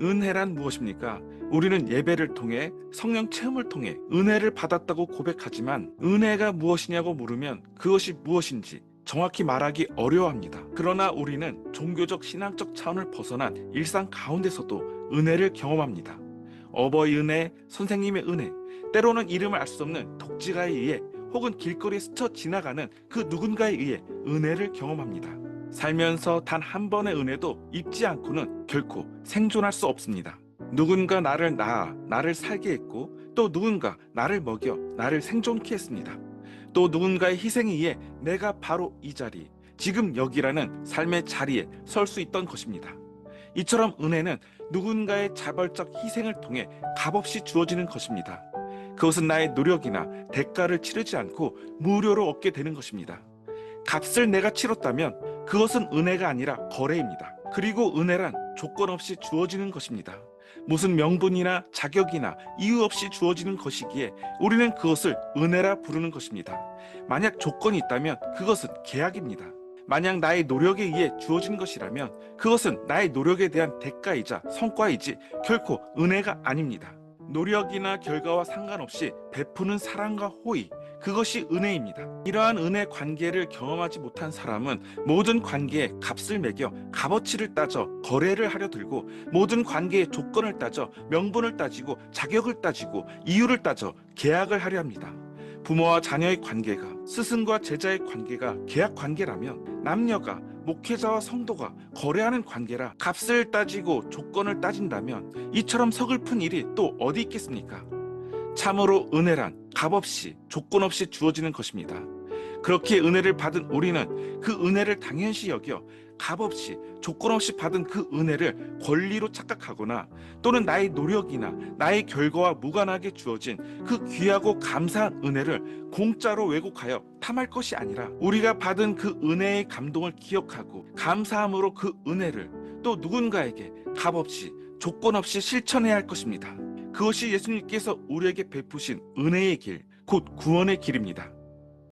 은혜란 무엇입니까? 우리는 예배를 통해 성령 체험을 통해 은혜를 받았다고 고백하지만 은혜가 무엇이냐고 물으면 그것이 무엇인지 정확히 말하기 어려워합니다. 그러나 우리는 종교적 신앙적 차원을 벗어난 일상 가운데서도 은혜를 경험합니다. 어버이 은혜, 선생님의 은혜, 때로는 이름을 알 수 없는 독지가에 의해 혹은 길거리에 스쳐 지나가는 그 누군가에 의해 은혜를 경험합니다. 살면서 단 한 번의 은혜도 입지 않고는 결코 생존할 수 없습니다. 누군가 나를 낳아 나를 살게 했고 또 누군가 나를 먹여 나를 생존케 했습니다. 또 누군가의 희생에 의해 내가 바로 이 자리, 지금 여기라는 삶의 자리에 설 수 있던 것입니다. 이처럼 은혜는 누군가의 자발적 희생을 통해 값없이 주어지는 것입니다. 그것은 나의 노력이나 대가를 치르지 않고 무료로 얻게 되는 것입니다. 값을 내가 치렀다면 그것은 은혜가 아니라 거래입니다. 그리고 은혜란 조건 없이 주어지는 것입니다. 무슨 명분이나 자격이나 이유 없이 주어지는 것이기에 우리는 그것을 은혜라 부르는 것입니다. 만약 조건이 있다면 그것은 계약입니다. 만약 나의 노력에 의해 주어진 것이라면 그것은 나의 노력에 대한 대가이자 성과이지 결코 은혜가 아닙니다. 노력이나 결과와 상관없이 베푸는 사랑과 호의, 그것이 은혜입니다. 이러한 은혜 관계를 경험하지 못한 사람은 모든 관계에 값을 매겨 값어치를 따져 거래를 하려 들고 모든 관계의 조건을 따져 명분을 따지고 자격을 따지고 이유를 따져 계약을 하려 합니다. 부모와 자녀의 관계가 스승과 제자의 관계가 계약 관계라면 남녀가 목회자와 성도가 거래하는 관계라 값을 따지고 조건을 따진다면 이처럼 서글픈 일이 또 어디 있겠습니까? 참으로 은혜란 값없이 조건 없이 주어지는 것입니다. 그렇게 은혜를 받은 우리는 그 은혜를 당연시 여겨 값없이 조건 없이 받은 그 은혜를 권리로 착각하거나 또는 나의 노력이나 나의 결과와 무관하게 주어진 그 귀하고 감사한 은혜를 공짜로 왜곡하여 탐할 것이 아니라 우리가 받은 그 은혜의 감동을 기억하고 감사함으로 그 은혜를 또 누군가에게 값없이 조건 없이 실천해야 할 것입니다. 그것이 예수님께서 우리에게 베푸신 은혜의 길, 곧 구원의 길입니다.